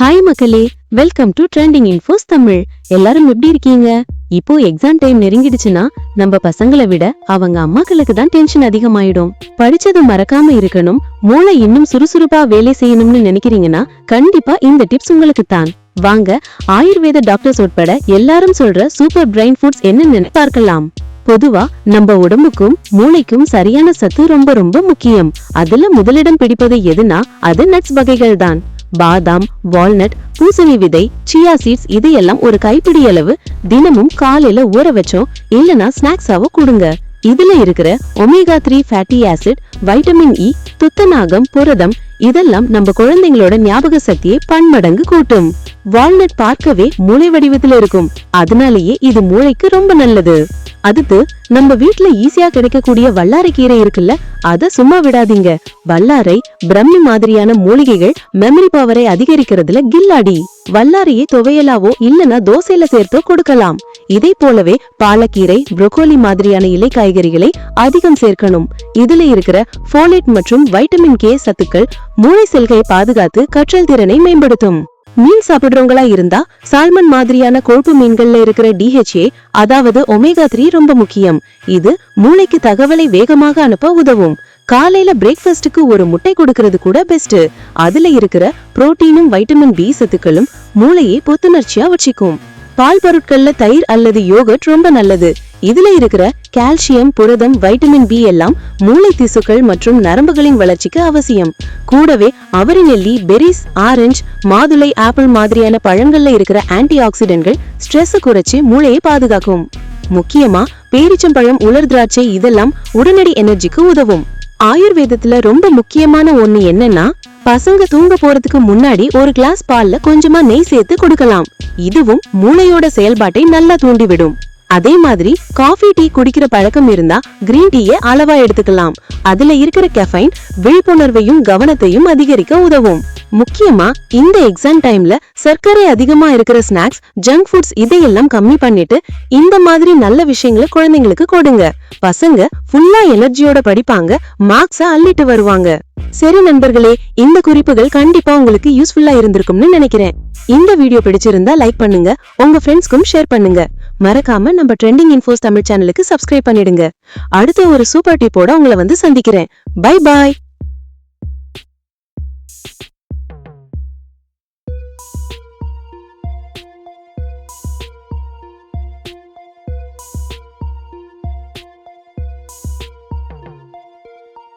Hi மக்களே welcome to trending infos Tamil எல்லாரும் எப்படி இருக்கீங்க? இப்போ எக்ஸாம் டைம் நெருங்கிடுச்சுன்னா நம்ம பசங்களை விட அவங்க அம்மாக்களுக்கு தான் டென்ஷன் அதிகமாயிடும். படிச்சது மறக்காம இருக்கணும் மூளை இன்னும் சுறுசுறுப்பா வேலை செய்யணும்னு நினைக்கிறீங்கன்னா கண்டிப்பா இந்த டிப்ஸ் உங்களுக்கு தான். வாங்க ஆயுர்வேத டாக்டர்ஸ் உட்பட எல்லாரும் சொல்ற சூப்பர் பிரைன் ஃபுட்ஸ் என்னென்னு பார்க்கலாம். பொதுவா நம்ம உடம்புக்கும் மூளைக்கும் சரியான சத்து ரொம்ப ரொம்ப முக்கியம். அதுல முதலிடம் பிடிப்பது எதுனா அது நட்ஸ் வகைகள் தான். பாதாம் வால்நட் பூசணி விதை சியா சீட்ஸ் இதையெல்லாம் ஒரு கைப்பிடி அளவு தினமும் காலையில ஊற வச்சோம். இல்லனா ஸ்நாக்ஸாவோ கொடுங்க. இதுல இருக்கிற omega three fatty acid vitamin E துத்தநாகம் புரதம் இதெல்லாம் நம்ம குழந்தைங்களோட ஞாபக சக்தியை பன்மடங்கு கூட்டும். வால்நட் பார்க்கவே மூளை வடிவத்துல இருக்கும். அதனாலேயே இது மூளைக்கு ரொம்ப நல்லது. அடுத்து நம்ம வீட்ல ஈஸியா கிடைக்கக்கூடிய வல்லாரை கீரை இருக்குல்ல அத சும்மா விடாதீங்க. வல்லாரை பிரம்மி மாதிரியான மூலிகைகள் மெமரி பவரை அதிகரிக்கிறதுல கில்லாடி. வல்லாரையை துவையலாவோ இல்லனா தோசையில சேர்த்தோ கொடுக்கலாம். இதை போலவே பாலக்கீரை புரோக்கோலி மாதிரியான இலை காய்கறிகளை அதிகம் சேர்க்கணும். இதுல இருக்கிற போலேட் மற்றும் வைட்டமின் கே சத்துக்கள் மூளை செல்கையை பாதுகாத்து கற்றல் திறனை மேம்படுத்தும். மீன் சாப்பிடுறவங்களா இருந்தா சால்மன் மாதிரியான கொழுப்பு மீன்கள்ல இருக்கிற டிஹெச்ஏ அதாவது ஒமேகா த்ரீ ரொம்ப முக்கியம். இது மூளைக்கு தகவலை வேகமாக அனுப்ப உதவும். காலையில பிரேக்ஃபாஸ்டுக்கு ஒரு முட்டை கொடுக்கறது கூட பெஸ்ட் அதுல இருக்கிற புரோட்டீனும் வைட்டமின் பி சத்துக்களும் மூளையை புத்துணர்ச்சியா வச்சுக்கும். பால் பொருட்கள்ல தயிர் அல்லது யோகட் ரொம்ப நல்லது. இதுல இருக்கிற கால்சியம் புரதம் வைட்டமின் பி எல்லாம் மூளை திசுக்கள் மற்றும் நரம்புகளின் வளர்ச்சிக்கு அவசியம். கூடவே அவரி நெல்லி பெரிஸ் ஆரஞ்சு மாதுளை ஆப்பிள் மாதிரியான பழங்கள்ல இருக்கிற ஆன்டி ஆக்சிடென்ட்கள் ஸ்ட்ரெஸ் குறைச்சு மூளையை பாதுகாக்கும். முக்கியமா பேரிச்சம்பழம் உலர் திராட்சை இதெல்லாம் உடனடி எனர்ஜிக்கு உதவும். ஆயுர்வேதத்துல ரொம்ப முக்கியமான ஒண்ணு என்னன்னா பசங்க தூங்க போறதுக்கு முன்னாடி ஒரு கிளாஸ் பால்ல கொஞ்சமா நெய் சேர்த்து கொடுக்கலாம். இதுவும் மூளையோட செயல்பாட்டை நல்லா தூண்டிவிடும். அதே மாதிரி காஃபி டீ குடிக்கிற பழக்கம் இருந்தா கிரீன் டீயை அளவா எடுத்துக்கலாம். அதுல இருக்கிற கெஃபைன் விழிப்புணர்வையும் கவனத்தையும் அதிகரிக்க உதவும். முக்கியமா இந்த எக்ஸாம் டைம்ல சர்க்கரை அதிகமா இருக்கிற ஸ்நாக்ஸ் ஜங்க் ஃபுட்ஸ் இதையெல்லாம் கம்மி பண்ணிட்டு இந்த மாதிரி நல்ல விஷயங்களை குழந்தைங்களுக்கு கொடுங்க. பசங்க ஃபுல்லா எனர்ஜியோட படிப்பாங்க மார்க்ஸ அள்ளிட்டு வருவாங்க. சரி நண்பர்களே இந்த குறிப்புகள் கண்டிப்பா உங்களுக்கு யூஸ்ஃபுல்லா இருந்திருக்கும்னு நினைக்கிறேன். இந்த வீடியோ பிடிச்சிருந்தா லைக் பண்ணுங்க உங்க ஃப்ரெண்ட்ஸ்க்கும் ஷேர் பண்ணுங்க. மறக்காம நம்ம ட்ரெண்டிங் இன்ஃபோஸ் தமிழ் சேனலுக்கு சப்ஸ்கிரைப் பண்ணிடுங்க. அடுத்த ஒரு சூப்பர் டிப்போட உங்களை வந்து சந்திக்கிறேன். Bye bye